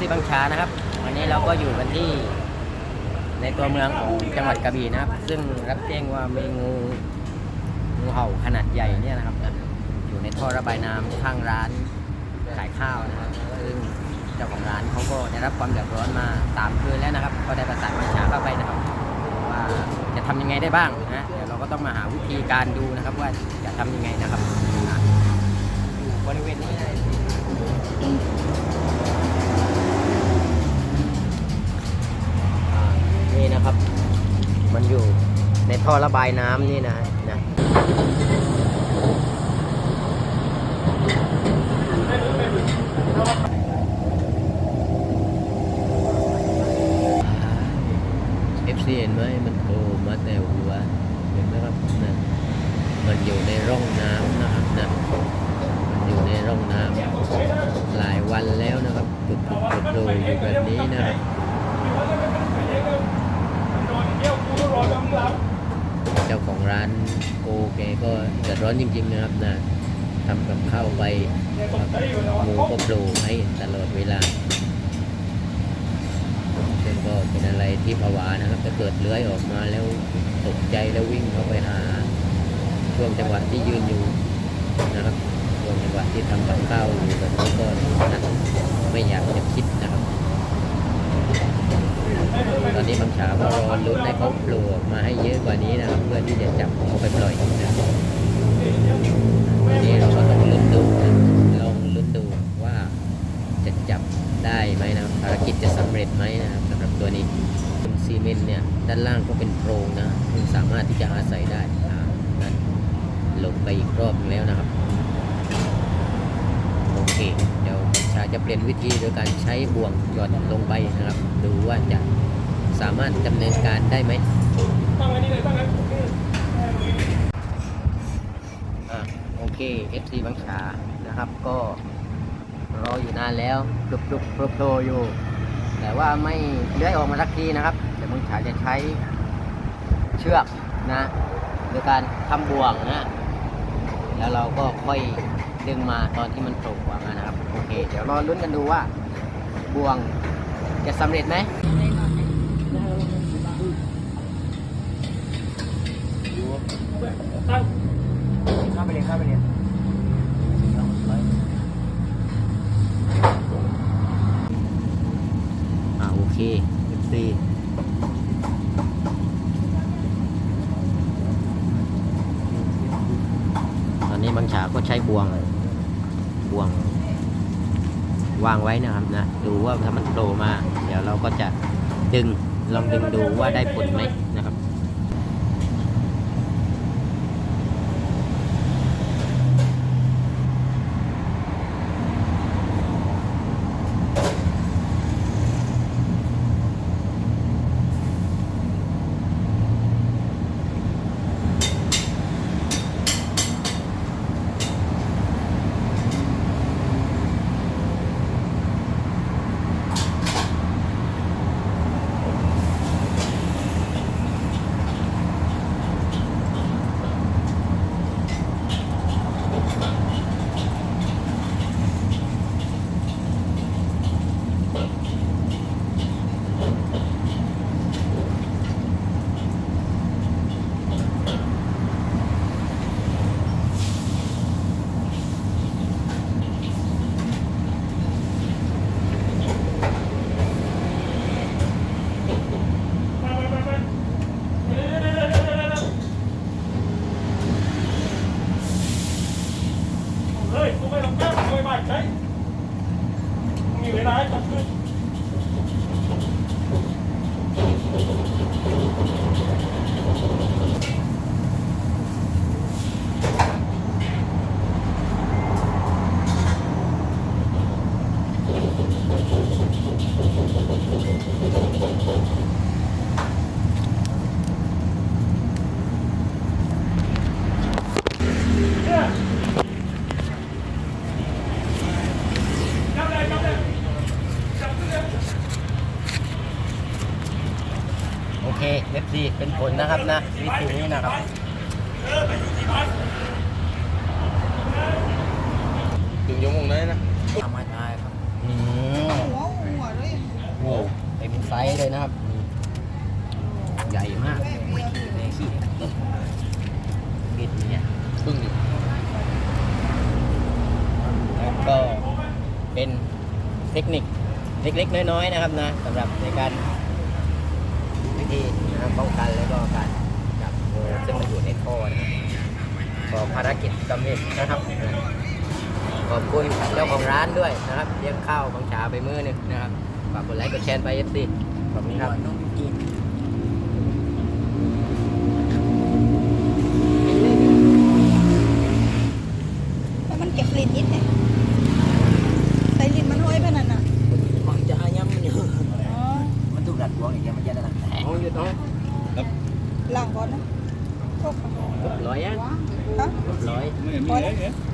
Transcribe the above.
ซี่บางช้านะครับ วันนี้เราก็อยู่กันที่ ในตัวเมืองของจังหวัดกระบี่นะครับ ซึ่งรับแจ้งว่ามีงูงูเห่าขนาดใหญ่เนี่ยนะครับ อยู่ในท่อระบายน้ำข้างร้านขายข้าวนะครับ ซึ่งเจ้าของร้านเขาก็ได้รับความเดือดร้อนมาตามคืนแล้วนะครับ ก็ได้ประสานบางช้าเข้าไปนะครับ ว่าจะทำยังไงได้บ้างนะเดี๋ยวเราก็ต้องมาหาวิธีการดูนะครับ ว่าจะทำยังไงนะครับอยู่บริเวณนี้เลย นะครับ มันอยู่ในท่อระบายน้ำนี่นะนะเอฟซีเห็นไหมมันโผล่มาแต่หัวเห็นไหมครับนะมันอยู่ในร่องน้ำนะครับนะมันอยู่ในร่องน้ำหลายวันแล้วนะครับปุดปุดปุดโผล่อยู่แบบนี้นะครับ เจ้าของร้านโกแกก็เดือดร้อนจริง ๆ นะครับนะทำกับข้าวไปหมูก็โผล่ให้ตลอดเวลาซึ่งก็เป็นอะไรที่ผวานะครับถ้าเกิดเลื้อยออกมาแล้วตกใจแล้ววิ่งเข้าไปหา ช่วงจังหวะที่ยืนอยู่นะครับช่วงจังหวะที่ทำกับข้าวอยู่แบบนี้ก็นะไม่อยากจะคิดนะครับ อนนี้บางฉาก็รอลุ้นให้เขาโผล่ออกมาให้เยอะกว่านี้นะครับเพื่อที่จะจับเอาไปปล่อยนะครับวันนี้เราก็ต้องลุ้นดูนะลองลุ้นดูว่าจะจับได้ไหมนะภารกิจจะสำเร็จไหมนะครับสำหรับตัวนี้ซีเมนต์เนี่ยด้านล่างก็เป็นโพรงนะซึ่สามารถที่จะอาศัยได้อ่านั่นลงไปอีกรอบแล้วนะครับโอเคเดี๋ยวชาจะเปลี่ยนวิธีโดยการใช้บ่วงหย่อนลงไปนะครับ ดูว่าจะ สามารถดำเนินการได้ไหมอะโอเค FC บางชานะครับก็รออยู่นานแล้วปลุกปลุกโผล่อยู่ แต่ว่าไม่เลื้อยออกมาสักทีนะครับเดี๋ยวมึงฉายจะใช้เชือกนะโดยการทำบ่วงนะแล้วเราก็ค่อยดึงมาตอนที่มันโผล่ออกมานะครับ โอเค เดี๋ยวรอลุ้นกันดูว่าบ่วงจะสำเร็จไหมข้าไปเรียนข้าไปเรียน อ่าโอเค FC ตอนนี้บางฉาก็ใช้บ่วงบ่วง วางไว้นะครับนะ ดูว่าถ้ามันโผล่มา เดี๋ยวเราก็จะดึง ลองดึงดูว่าได้ผลไหมนะ ครับเฮ้ยกูไม่ต้องแก้ กูไม่บาดใจมีเวลาให้จับขึ้นโอเค FC เป็นผลนะครับนะวิธีนี้นะครับถึงยงวงไหนนะทำมาได้ครับอืมหัวหัวด้วยโอ้เต็มไซส์เลยนะครับ ใหญ่มากในขี้บิดเนี่ยพึ่งอยู่แล้วก็เป็นเทคนิคเล็กๆ น้อยๆ นะครับนะสำหรับในการ ที่นะครับป้องกันแล้วก็การจับงูซึ่งมันอยู่ในท่อนะครับก็ภารกิจสำเร็จนะครับขอบคุณเจ้าของร้านด้วยนะครับเลี้ยงข้าวของชาไปมือหนึ่งนะครับฝากกดไลค์กดแชร์ไปเอฟซีขอบคุณครับ แล้วมันเก็บลิ้นนิดเนี่ยใส่ลิ้นมันห้อยไปนั่นน่ะ มันจะย้ำอยู่ อ๋อ มันถูกดัดหัวอย่างเงี้ยมันจะดัดแทงอยู่ตรง ล้างก่อนนะโชค ร้อ